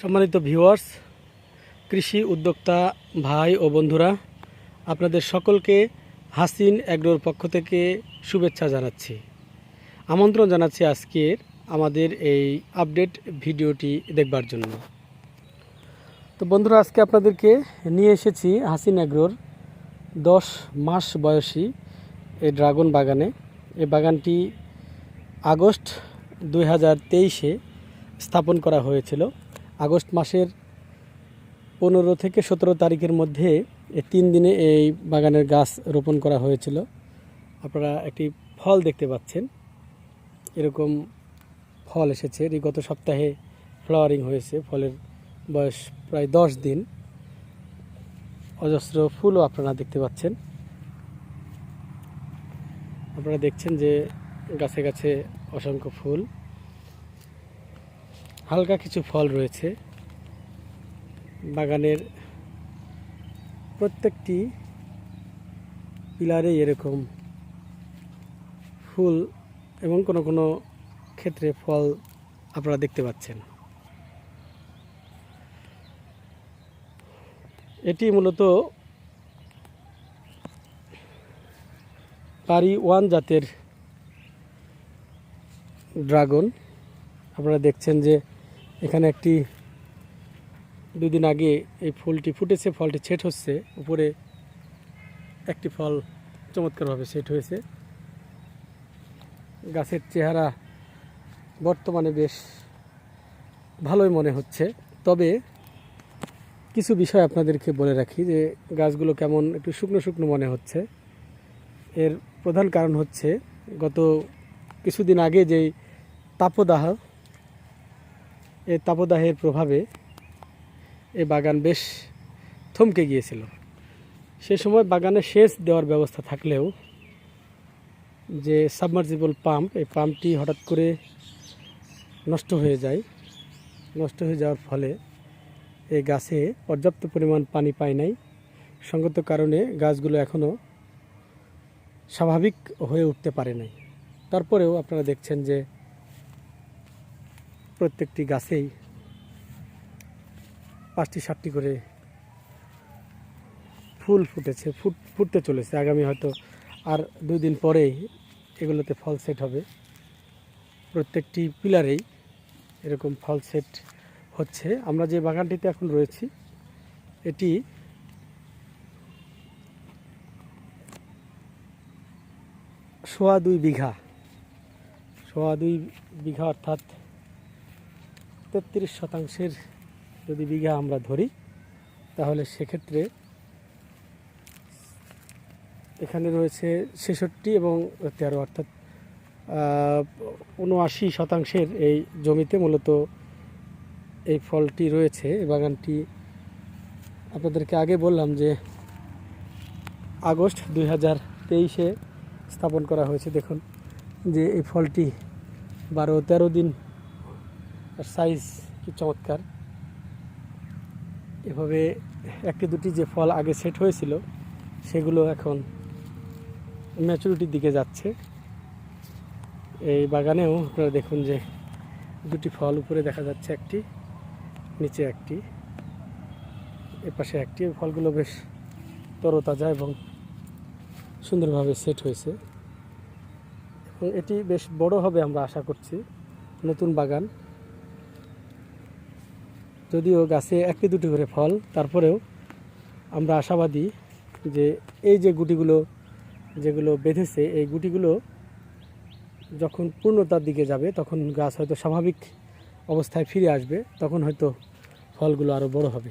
সম্মানিত ভিউয়ার্স, কৃষি উদ্যোক্তা ভাই ও বন্ধুরা, আপনাদের সকলকে হাসিন অ্যাগ্রোর পক্ষ থেকে শুভেচ্ছা জানাচ্ছি। আমন্ত্রণ জানাচ্ছি আজকের আমাদের এই আপডেট ভিডিওটি দেখবার জন্য। তো বন্ধুরা, আজকে আপনাদেরকে নিয়ে এসেছি হাসিন অ্যাগ্রোর দশ মাস বয়সী এই ড্রাগন বাগানে। এই বাগানটি আগস্ট দুই স্থাপন করা হয়েছিল। আগস্ট মাসের পনেরো থেকে সতেরো তারিখের মধ্যে এই তিন দিনে এই বাগানের গাছ রোপণ করা হয়েছিল। আপনারা একটি ফল দেখতে পাচ্ছেন। এরকম ফল এসেছে। এটি গত সপ্তাহে ফ্লাওয়ারিং হয়েছে। ফলের বয়স প্রায় দশ দিন। অজস্র ফুলও আপনারা দেখতে পাচ্ছেন। আপনারা দেখছেন যে গাছে গাছে অসংখ্য ফুল। হালকা কিছু ফল রয়েছে। বাগানের প্রত্যেকটি পিলারে এরকম ফুল এবং কোনো কোনো ক্ষেত্রে ফল আপনারা দেখতে পাচ্ছেন। এটি মূলত পারি ওয়ান জাতের ড্রাগন। আপনারা দেখছেন যে এখানে একটি দুদিন আগে এই ফুলটি ফুটেছে, ফলটি ছেট হচ্ছে, উপরে একটি ফল চমৎকারভাবে সেট হয়েছে। গাছের চেহারা বর্তমানে বেশ ভালোই মনে হচ্ছে। তবে কিছু বিষয় আপনাদেরকে বলে রাখি যে গাছগুলো কেমন একটু শুকনো শুকনো মনে হচ্ছে। এর প্রধান কারণ হচ্ছে গত কিছুদিন আগে যেই তাপদাহ এই তাপদাহের প্রভাবে এই বাগান বেশ থমকে গিয়েছিল। সে সময় বাগানে সেচ দেওয়ার ব্যবস্থা থাকলেও যে সাবমার্জিবল পাম্প, এই পাম্পটি হঠাৎ করে নষ্ট হয়ে যায়। নষ্ট হয়ে যাওয়ার ফলে এই গাছে পর্যাপ্ত পরিমাণ পানি পায় নাই। সঙ্গত কারণে গাছগুলো এখনও স্বাভাবিক হয়ে উঠতে পারে নাই। তারপরেও আপনারা দেখছেন যে প্রত্যেকটি গাছেই পাঁচটি, সাতটি করে ফুল ফুটেছে, ফুট, ফুটতে চলেছে। আগামী হয়তো আর দুই দিন পরেই এগুলোতে ফল সেট হবে। প্রত্যেকটি পিলারেই এরকম ফল সেট হচ্ছে। আমরা যে বাগানটিতে এখন রয়েছি, এটি সোয়া দুই বিঘা। সোয়া দুই বিঘা অর্থাৎ তেত্রিশ শতাংশের যদি বিঘা আমরা ধরি, তাহলে সেক্ষেত্রে এখানে রয়েছে ছেষট্টি এবং তেরো, অর্থাৎ উনআশি শতাংশের এই জমিতে মূলত এই ফলটি রয়েছে। এই বাগানটি আপনাদেরকে আগে বললাম যে আগস্ট দুই হাজার তেইশে স্থাপন করা হয়েছে। দেখুন যে এই ফলটি বারো তেরো দিন সাইজ কি চমৎকার। এভাবে একটি দুটি যে ফল আগে সেট হয়েছিল, সেগুলো এখন ম্যাচুরিটির দিকে যাচ্ছে। এই বাগানেও আপনারা দেখুন যে দুটি ফল উপরে দেখা যাচ্ছে একটি, নিচে একটি, এপাশে একটি। ফলগুলো বেশ তরতাজা এবং সুন্দরভাবে সেট হয়েছে। এবং এটি বেশ বড় হবে আমরা আশা করছি। নতুন বাগান। যদিও গাছে একটি দুটি করে ফল, তারপরেও আমরা আশাবাদী যে এই যে গুটিগুলো, যেগুলো বেঁধেছে, এই গুটিগুলো যখন পূর্ণতার দিকে যাবে, তখন গাছ হয়তো স্বাভাবিক অবস্থায় ফিরে আসবে, তখন হয়তো ফলগুলো আরও বড় হবে।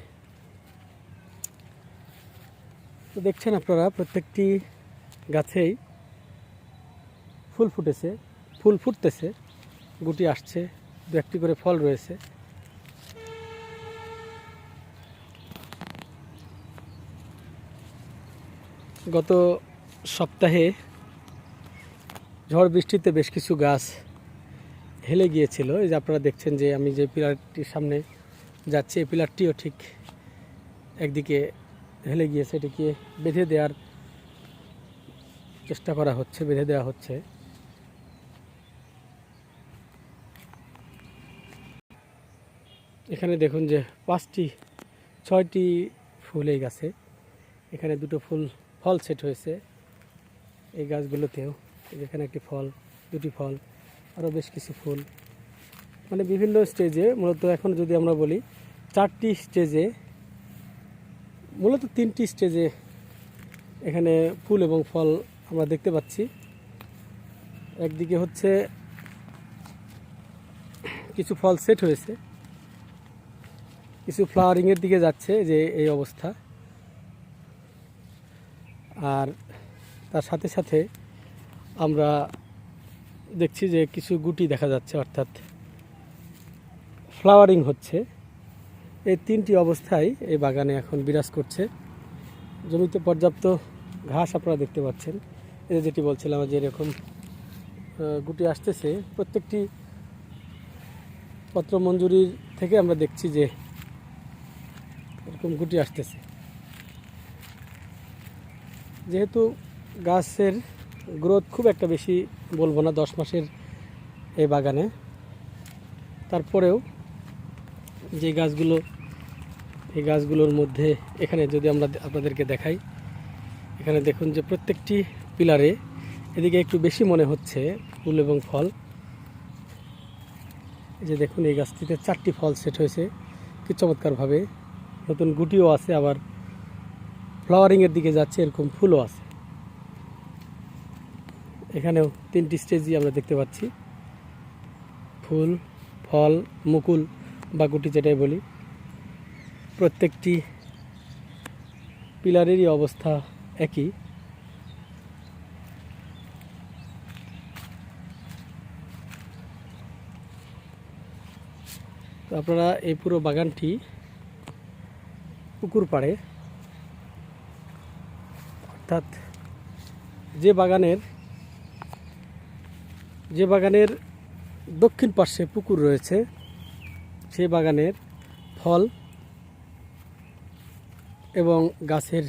তো দেখছেন আপনারা, প্রত্যেকটি গাছেই ফুল ফুটেছে, ফুল ফুটতেছে, গুটি আসছে দু একটি করে ফল রয়েছে। গত সপ্তাহে ঝড় বৃষ্টিতে বেশ কিছু গাছ হেলে গিয়েছিল। এই যে আপনারা দেখছেন যে আমি যে পিলারটির সামনে যাচ্ছি, এই পিলারটিও ঠিক একদিকে হেলে গিয়েছে। এটিকে বেঁধে দেওয়ার চেষ্টা করা হচ্ছে, বেঁধে দেওয়া হচ্ছে। এখানে দেখুন যে পাঁচটি, ছয়টি ফুল এই গাছে। এখানে দুটো ফুল ফল সেট হয়েছে। এই গাছগুলোতেও এখানে একটি ফল, দুটি ফল, আরও বেশ কিছু ফুল। মানে বিভিন্ন স্টেজে, মূলত এখন যদি আমরা বলি, চারটি স্টেজে, মূলত তিনটি স্টেজে এখানে ফুল এবং ফল আমরা দেখতে পাচ্ছি। একদিকে হচ্ছে কিছু ফল সেট হয়েছে। কিছু ফ্লাওয়ারিংয়ের দিকে যাচ্ছে যে এই অবস্থা। আর তার সাথে সাথে আমরা দেখছি যে কিছু গুটি দেখা যাচ্ছে, অর্থাৎ ফ্লাওয়ারিং হচ্ছে। এই তিনটি অবস্থায় এই বাগানে এখন বিরাজ করছে। জমিতে পর্যাপ্ত ঘাস আপনারা দেখতে পাচ্ছেন। এই যেটি বলছিলাম যে এরকম গুটি আসতেছে, প্রত্যেকটি পত্র মঞ্জুরির থেকে আমরা দেখছি যে এরকম গুটি আসতেছে। যেহেতু গাছের গ্রোথ খুব একটা বেশি বলব না, দশ মাসের এই বাগানে। তারপরেও যে গাছগুলো, এই গাছগুলোর মধ্যে এখানে যদি আমরা আপনাদেরকে দেখাই, এখানে দেখুন যে প্রত্যেকটি পিলারে এদিকে একটু বেশি মনে হচ্ছে ফুল এবং ফল। যে দেখুন, এই গাছটিতে চারটি ফল সেট হয়েছে। কি চমৎকারভাবে নতুন গুটিও আছে আবার। ফ্লাওয়ারিংয়ের দিকে যাচ্ছে, এরকম ফুলও আছে। এখানেও তিনটি স্টেজই আমরা দেখতে পাচ্ছি। ফুল, ফল, মুকুল বা গুটি যেটাই বলি। প্রত্যেকটি পিলারেরই অবস্থা একই। তো আপনারা এই পুরো বাগানটি পুকুর পাড়ে অর্থাৎ যে বাগানের যে বাগানের দক্ষিণ পার্শ্বে পুকুর রয়েছে, সে বাগানের ফল এবং গাছের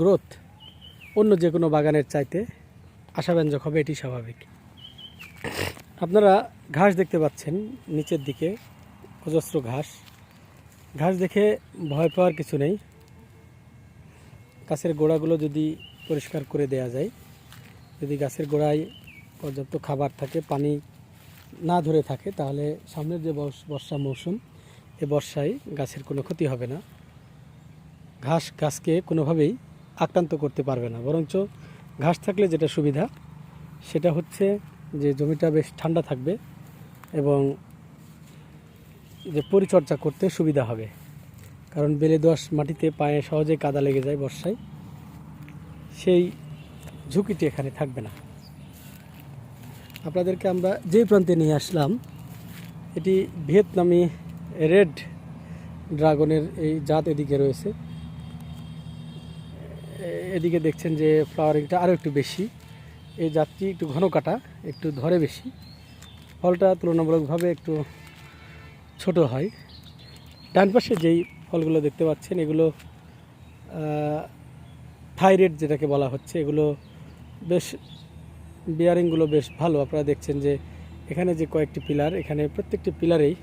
গ্রোথ অন্য যে কোনো বাগানের চাইতে আশাব্যঞ্জক হবে, এটি স্বাভাবিক। আপনারা ঘাস দেখতে পাচ্ছেন নিচের দিকে, অজস্র ঘাস। ঘাস দেখে ভয় পাওয়ার কিছু নেই। গাছের গোড়াগুলো যদি পরিষ্কার করে দেয়া যায়, যদি গাছের গোড়ায় পর্যাপ্ত খাবার থাকে, পানি না ধরে থাকে, তাহলে সামনের যে বর্ষ- মৌসুম, এ বর্ষায় গাছের কোনো ক্ষতি হবে না। ঘাস গাছকে কোনোভাবেই আক্রান্ত করতে পারবে না। বরঞ্চ ঘাস থাকলে যেটা সুবিধা, সেটা হচ্ছে যে জমিটা বেশ ঠান্ডা থাকবে এবং যে পরিচর্যা করতে সুবিধা হবে। কারণ বেলে দোআঁশ মাটিতে পায়ে সহজে কাদা লেগে যায় বর্ষায়। সেই ঝুঁকিটি এখানে থাকবে না। আপনাদেরকে আমরা যেই প্রান্তে নিয়ে আসলাম, এটি ভিয়েতনামি রেড ড্রাগনের এই জাত এদিকে রয়েছে। এদিকে দেখছেন যে ফ্লাওয়ারিংটা আরও একটু বেশি। এই জাতটি একটু ঘন কাটা, একটু ধরে বেশি। ফলটা তুলনামূলকভাবে একটু ছোট হয়। ডান পাশে যেই ফলগুলো দেখতে পাচ্ছেন। এগুলো থাইরয়েড যেটাকে বলা হচ্ছে, এগুলো বেশ, বিয়ারিংগুলো বেশ ভালো। আপনারা দেখছেন যে এখানে যে কয়েকটি পিলার, এখানে প্রত্যেকটি পিলারেই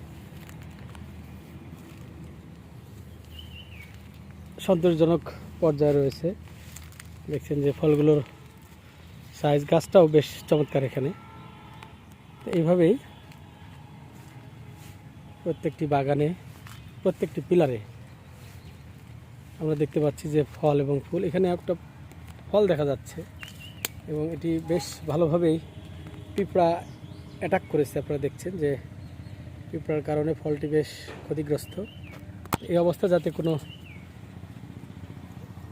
সন্তোষজনক পর্যায়ে রয়েছে। দেখছেন যে ফলগুলোর সাইজ, গাছটাও বেশ চমৎকার এখানে। তো এইভাবেই প্রত্যেকটি বাগানে, প্রত্যেকটি পিলারে আমরা দেখতে পাচ্ছি যে ফল এবং ফুল। এখানে একটা ফল দেখা যাচ্ছে এবং এটি বেশ ভালোভাবেই পিঁপড়া অ্যাটাক করেছে। আপনারা দেখছেন যে পিঁপড়ার কারণে ফলটি বেশ ক্ষতিগ্রস্ত। এই অবস্থা যাতে কোনো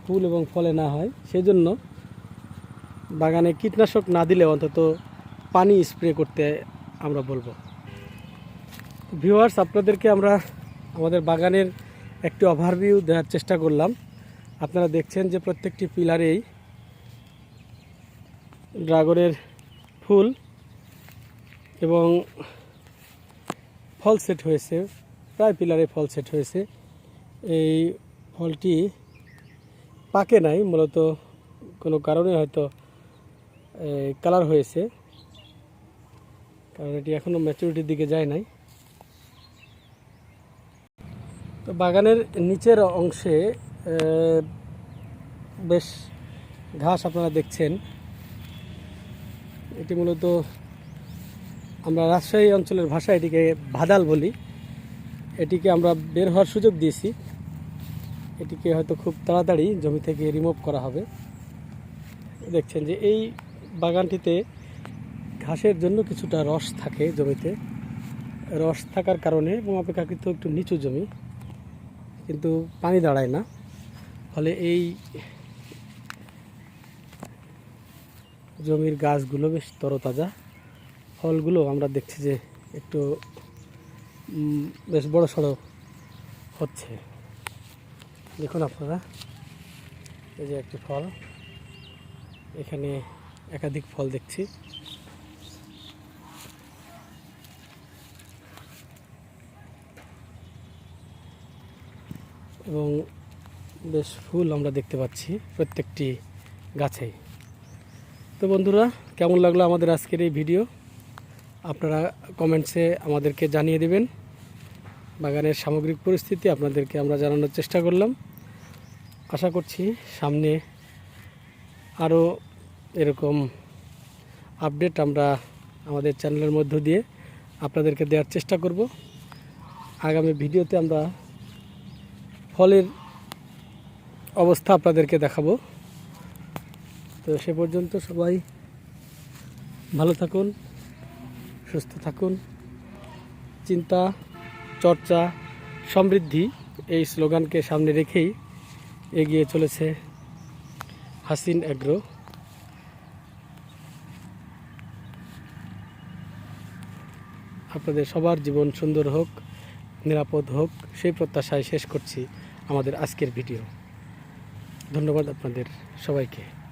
ফুল এবং ফলে না হয় সেই জন্য বাগানে কীটনাশক না দিলে অন্তত পানি স্প্রে করতে আমরা বলব। ভিউয়ার্স আপনাদেরকে আমরা আমাদের বাগানের একটি ওভারভিউ দেওয়ার চেষ্টা করলাম। আপনারা দেখছেন যে প্রত্যেকটি পিলারেই ড্রাগনের ফুল এবং ফল সেট হয়েছে, প্রায় পিলারে ফল সেট হয়েছে। এই ফলটি পাকে নাই, মূলত কোনো কারণে হয়তো কালার হয়েছে, কারণ এটি এখনও ম্যাচুরিটির দিকে যায় নাই। তো বাগানের নিচের অংশে বেশ ঘাস আপনারা দেখছেন। এটি মূলত আমরা রাজশাহী অঞ্চলের ভাষায় এটিকে ভাদাল বলি। এটিকে আমরা বের হওয়ার সুযোগ দিয়েছি। এটিকে হয়তো খুব তাড়াতাড়ি জমি থেকে রিমুভ করা হবে। দেখছেন যে এই বাগানটিতে ঘাসের জন্য কিছুটা রস থাকে জমিতে। রস থাকার কারণে এবং অপেক্ষাকৃত একটু নিচু জমি। কিন্তু পানি দাঁড়ায় না। ফলে এই জমির গাছগুলো বেশ তরতাজা। ফলগুলো আমরা দেখছি যে একটু বেশ বড় সড়ো হচ্ছে। দেখুন আপনারা, এই যে একটি ফল। এখানে একাধিক ফল দেখছি। এবং বেশ ফুল আমরা দেখতে পাচ্ছি প্রত্যেকটি গাছেই তো বন্ধুরা, কেমন লাগল আমাদের আজকের এই ভিডিও? আপনারা কমেন্টসে আমাদেরকে জানিয়ে দেবেন। বাগানের সামগ্রিক পরিস্থিতি আপনাদেরকে আমরা জানানোর চেষ্টা করলাম। আশা করছি সামনে আরও এরকম আপডেট আমরা আমাদের চ্যানেলের মধ্য দিয়ে আপনাদেরকে দেওয়ার চেষ্টা করব। আগামী ভিডিওতে আমরা ফলের অবস্থা আপনাদেরকে দেখাবো। তো সে পর্যন্ত সবাই ভালো থাকুন, সুস্থ থাকুন। চিন্তা, চর্চা, সমৃদ্ধি এই স্লোগানকে সামনে রেখেই এগিয়ে চলেছে হাসিন অ্যাগ্রো। আপনাদের সবার জীবন সুন্দর হোক, নিরাপদ হোক, সেই প্রত্যাশায় শেষ করছি। আমাদের আজকের ভিডিও। ধন্যবাদ আপনাদের সবাইকে।